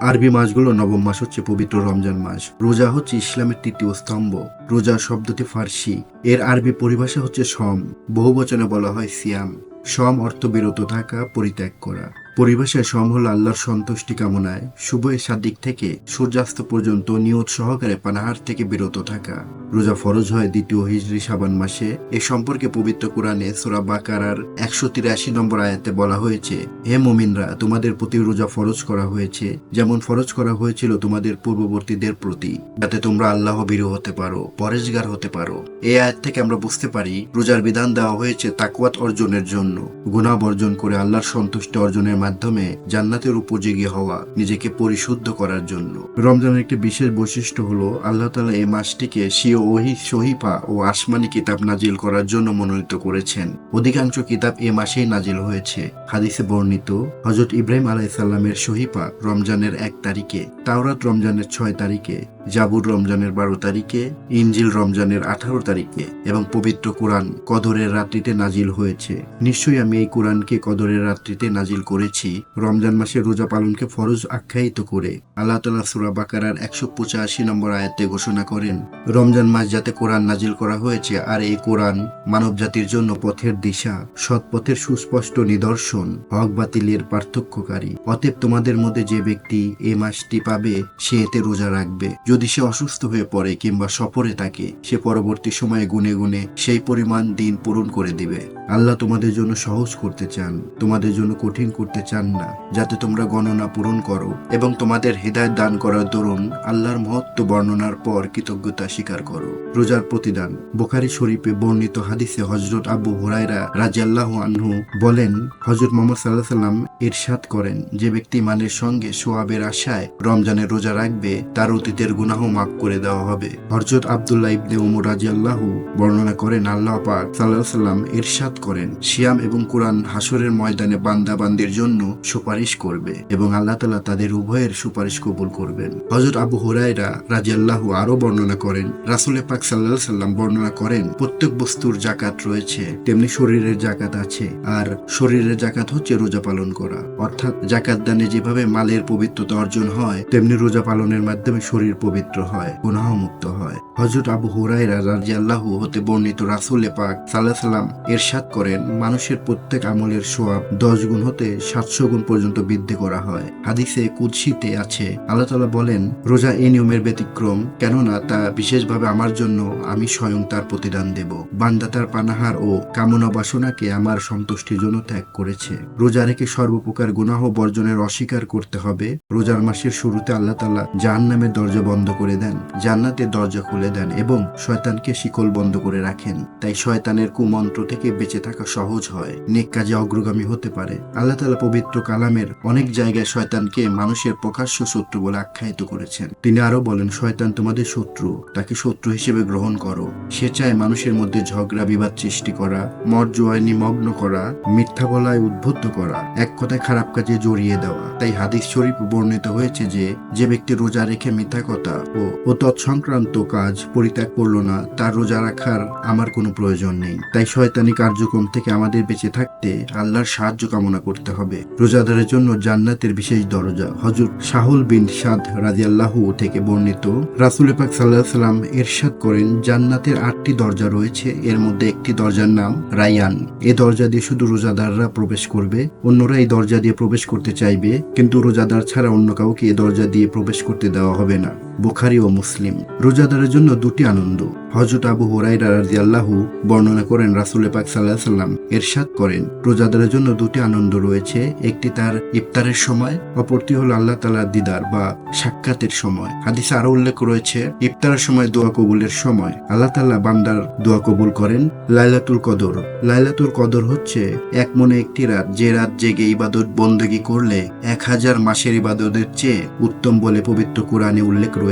আরবি মাসগুলো নবম মাস হচ্ছে পবিত্র রমজান মাস। রোজা হচ্ছে ইসলামের তৃতীয় স্তম্ভ। রোজা শব্দটি ফার্সি। এর আরবি পরিভাষা হচ্ছে সম। বহু বচনে বলা হয় সিয়াম। সম অর্থ বিরত থাকা, পরিত্যাগ করা। পরিভাষায় সম হল আল্লাহর সন্তুষ্টি কামনায় শুভ সাদিক থেকে সূর্যাস্ত পর্যন্ত নিয়ত সহকারে পানাহার থেকে বিরত থাকা। রোজা ফরজ হয় দ্বিতীয় হিজরি সাবান মাসে। এ সম্পর্কে পবিত্র কোরআনে সোরা বাকারার একশো তিরাশি নম্বর আয়াতে বলা হয়েছে, হে মোমিনরা, তোমাদের প্রতি রোজা ফরজ করা হয়েছে, যেমন ফরজ করা হয়েছিল তোমাদের পূর্ববর্তীদের প্রতি, যাতে তোমরা আল্লাহ বিরু হতে পারো, পরেশগার হতে পারো। এই আয়াত থেকে আমরা বুঝতে পারি, রোজার বিধান দেওয়া হয়েছে তাকুয়াত অর্জনের জন্য। গুণা বর্জন করে আল্লাহর সন্তুষ্টি অর্জনের মাধ্যমে জান্নাতের উপযোগী হওয়া নিজেকে পরিশুদ্ধ করার জন্য। রমজানের একটি বিশেষ বৈশিষ্ট্য হলো আল্লাহ তালা এই মাসটিকে স্বীয় ওহি সহিফা ও আসমানি কিতাব নাজিল করার জন্য মনোনীত করেছেন। অধিকাংশ কিতাব এ মাসেই নাজিল হয়েছে। হাদিসে বর্ণিত হজরত ইব্রাহিম আলাইসাল্লামের সহিফা রমজানের এক তারিখে, তাওরাত রমজানের ছয় তারিখে, জাবুর রমজানের বারো তারিখে ইঞ্জিল রমজানের আঠারো তারিখে এবং পবিত্র কোরআন কদরের রাত্রিতে নাজিল হয়েছে। নিশ্চয়ই আমি এই কোরআনকে কদরের রাত্রিতে নাজিল করেছি। রমজান মাসে রোজা পালনকে ফরজ আখ্যায়িত করে আল্লাহ তালা সুরা বাকারার একশো পঁচাশি নম্বর আয়াতে ঘোষণা করেন, রমজান মাস যাতে কোরআন নাজিল করা হয়েছে আর এই কোরআন মানব জাতির জন্য পথের দিশা সৎ পথের সুস্পষ্ট নিদর্শন, হক বাতিলের পার্থক্যকারী। অতএব তোমাদের মধ্যে যে ব্যক্তি এই মাসটি পাবে, সে এতে রোজা রাখবে। যদি সে অসুস্থ হয়ে পড়ে কিংবা সফরে থাকে, সে পরবর্তী সময়ে গুনে গুনে সেই পরিমাণ দিন পূরণ করে দিবে। আল্লাহ তোমাদের জন্য সহজ করতে চান, তোমাদের জন্য কঠিন করতে চান না, যাতে তোমরা গণনা পূরণ করো এবং তোমাদের হৃদায়ত দান করার দরুন আল্লাহর মহত্ব বর্ণনার পর কৃতজ্ঞতা স্বীকার করো। রোজার প্রতিদান। বোখারি শরীফে বর্ণিত হাদিসে হজরত আবু হুরাইরা রাজিয়াল্লাহু আনহু বলেন হজরত মোহাম্মদ সাল্লাহ সাল্লাম ইরশাদ করেন, যে ব্যক্তি মানের সঙ্গে সোয়াবের আশায় রমজানের রোজা রাখবে, তার অতীতের গুনাহ মাফ করে দেওয়া হবে। হজরত আবদুল্লাহ ইবনে উমর রাজিয়াল্লাহু বর্ণনা করেন, আল্লাহ পাক সাল্লাহ সাল্লাম ইরশাদ করেন, শিয়াম এবং কোরআন হাসরের ময়দানে বান্দাবান্দির জন্য সুপারিশ করবে এবং আল্লাহ তালা তাদের উভয়ের সুপারিশ কবুল করবেন। হজরত আবু হুরাইরা রাজিয়াল্লাহু আরও বর্ণনা করেন রাসুলে পাক সাল্লাহ সাল্লাম বর্ণনা করেন, প্রত্যেক বস্তুর জাকাত রয়েছে, তেমনি শরীরের জাকাত আছে, আর শরীরের জাকাত হচ্ছে রোজা পালন করা। অর্থাৎ জাকাত দানে যেভাবে মালের পবিত্রতা অর্জন হয়, তেমনি রোজা পালনের মাধ্যমে শরীর পবিত্র হয়, গুনাহমুক্ত হয়। হজরত আবু হুরাইরা রাজিয়াল্লাহু হতে বর্ণিত রাসুলে পাক সাল্লাহ সাল্লাম এরশাদ করেন, মানুষের প্রত্যেক আমলের সোয়াব দশ গুণ হতে সাতশো গুণ পর্যন্ত বৃদ্ধি করা হয়। হাদিসে কুৎসিতে আছে, আল্লাহ তালা বলেন, রোজা এই নিয়মের ব্যতিক্রম, কেননা তা বিশেষভাবে আমার জন্য আমি স্বয়ং তার প্রতিদান দেব। বান্দা তার পানাহার ও কামনা বাসনাকে আমার সন্তুষ্টির জন্য ত্যাগ করেছে। রোজা রেখে সর্বপ্রকার গুনাহ বর্জনের অস্বীকার করতে হবে। রোজার মাসের শুরুতে আল্লাহ তালা জাহান্নামের দরজা বন্ধ করে দেন জান্নাতের দরজা খুলে দেন এবং শয়তানকে শিকল বন্ধ করে রাখেন। তাই শয়তানের কুমন্ত্র থেকে বেঁচে থাকা সহজ হয়, নেক কাজে অগ্রগামী হতে পারে। আল্লাহ তালা পবিত্র কালামের অনেক জায়গায় শয়তানকে মানুষের প্রকাশ্য শত্রু বলে আখ্যায়িত করেছেন। তিনি আরও বলেন, শয়তান তোমাদের শত্রু, তাকে শত্রু হিসেবে গ্রহণ করো। সে চায় মানুষের মধ্যে ঝগড়া, বিবাদ সৃষ্টি করা মর্যায় নিমগ্ন করা, মিথ্যা বলায় উদ্বুদ্ধ করা, এক কথায় খারাপ কাজে জড়িয়ে দেওয়া। তাই হাদিস শরীফ বর্ণিত হয়েছে যে যে ব্যক্তি রোজা রেখে মিথ্যা কথা ও ও তৎসংক্রান্ত কাজ পরিত্যাগ করল না, তার রোজা রাখার আমার কোনো প্রয়োজন নেই। তাই শয়তানি কার্যক্রম থেকে আমাদের বেঁচে থাকতে আল্লাহর সাহায্য কামনা করতে হবে। রোজাদারের জন্য জান্নাতের বিশেষ দরজা। হজরত শাহুল বিন সাদ রাজিয়াল্লাহু থেকে বর্ণিত, রাসুল পাক সাল্লাহ সাল্লাম এরশাদ করেন, জান্নাতের আটটি দরজা রয়েছে। এর মধ্যে একটি দরজার নাম রায়ান। এ দরজা দিয়ে শুধু রোজাদাররা প্রবেশ করবে, অন্যরা এই দরজা দিয়ে প্রবেশ করতে চাইবে, কিন্তু রোজাদার ছাড়া অন্য কাউকে এ দরজা দিয়ে প্রবেশ করতে দেওয়া হবে না। বুখারি ও মুসলিম। রোজাদারের জন্য দুটি আনন্দ। হজরত আবু হুরাইরা রাদিয়াল্লাহু বর্ণনা করেন রাসুল পাক সাল্লাহ সাল্লাম এরশাদ করেন। রোজাদারের জন্য দুটি আনন্দ রয়েছে। একটি তার ইফতারের সময়, অপরটি হল আল্লাহ তালার দিদার বা সাক্ষাতের সময়। হাদিসে আরও উল্লেখ রয়েছে, ইফতারের সময় দোয়া কবুলের সময়। আল্লাহ তাল্লাহ বান্দার দোয়া কবুল করেন লাইলাতুল কদর। লাইলাতুল কদর হচ্ছে এক মনে একটি রাত, যে রাত জেগে ইবাদত বন্দেগী করলে এক হাজার মাসের ইবাদতের চেয়ে উত্তম বলে পবিত্র কোরআনে উল্লেখ রয়েছে।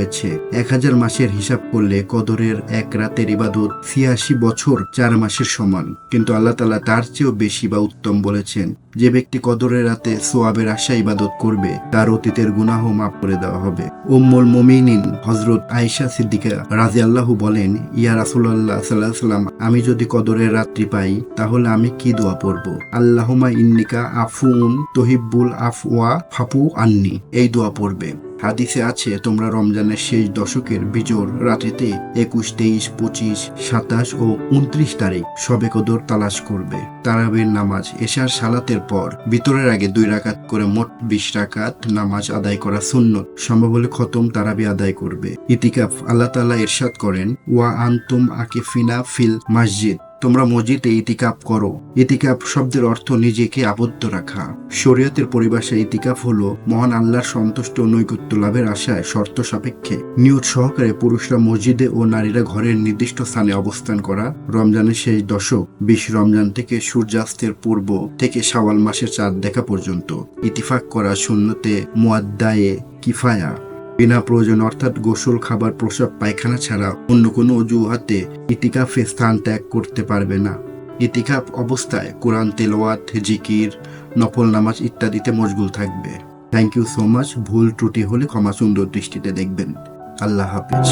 এক হাজার মাসের হিসাব করলে কদরের এক রাতের ইবাদত ছিয়াশি বছর চার মাসের সমান। কিন্তু আল্লাহ তালা তার চেয়েও বেশি বা উত্তম বলেছেন, যে ব্যক্তি কদরের রাতে সোয়াবের আশা ইবাদত করবে, তার অতীতের গুনাহ মাফ করে দেওয়া হবে। উম্মুল মুমিনিন হজরত আয়েশা সিদ্দিকা রাজি আল্লাহু বলেন, ইয়া রাসুল্লাহ সাল্লাহ সাল্লাম আমি যদি কদরের রাত্রি পাই, তাহলে আমি কি দোয়া পড়ব? আল্লাহুমা ইন্নিকা আফুন তহিব্বুল আফওয়া ফাপু আন্নি। এই দোয়া পড়বে। হাদিসে আছে, তোমরা রমজানের শেষ দশকের বিজোর রাত্রিতে একুশ, তেইশ, পঁচিশ, সাতাশ ও উনত্রিশ তারিখ সবে কদর তালাশ করবে। তারাবির নামাজ, এশার সালাতের পর বিতরের আগে দুই রাকাত করে মোট বিশ রাকাত নামাজ আদায় করা সুন্নত। সম্ভব হলে খতম তারাবি আদায় করবে। ইতিকাফ, আল্লাহ তাআলা ইরশাদ করেন, ওয়া আন্তুম আকিফিনা ফিল মসজিদ। তোমরা মসজিদে ইতিকাপ করো। ইতিকাপ শব্দের অর্থ নিজেকে আবদ্ধ রাখা। শরীয়তের পরিভাষায় ইতিকাফ হলো মহান আল্লাহর সন্তুষ্ট নৈকত্য লাভের আশায় শর্ত সাপেক্ষে। নিয়ত সহকারে পুরুষরা মসজিদে ও নারীরা ঘরের নির্দিষ্ট স্থানে অবস্থান করা। রমজানের শেষ দশক, বিশ রমজান থেকে সূর্যাস্তের পূর্ব থেকে শাওয়াল মাসের চাঁদ দেখা পর্যন্ত। ইতিফাক করা শূন্যতে মোয়াদ্দায়ে কিফায়া। বিনা প্রয়োজন, অর্থাৎ গোসল, খাবার, প্রসাব, পায়খানা ছাড়া অন্য কোনো অজুহাতে ইতিকাফে স্থান ত্যাগ করতে পারবে না। ইতিকাফ অবস্থায় কোরআন তেলোয়াত জিকির, নফল নামাজ ইত্যাদিতে মশগুল থাকবে। থ্যাংক ইউ সো মাচ ভুল ত্রুটি হলে ক্ষমা সুন্দর দৃষ্টিতে দেখবেন। আল্লাহ হাফিজ।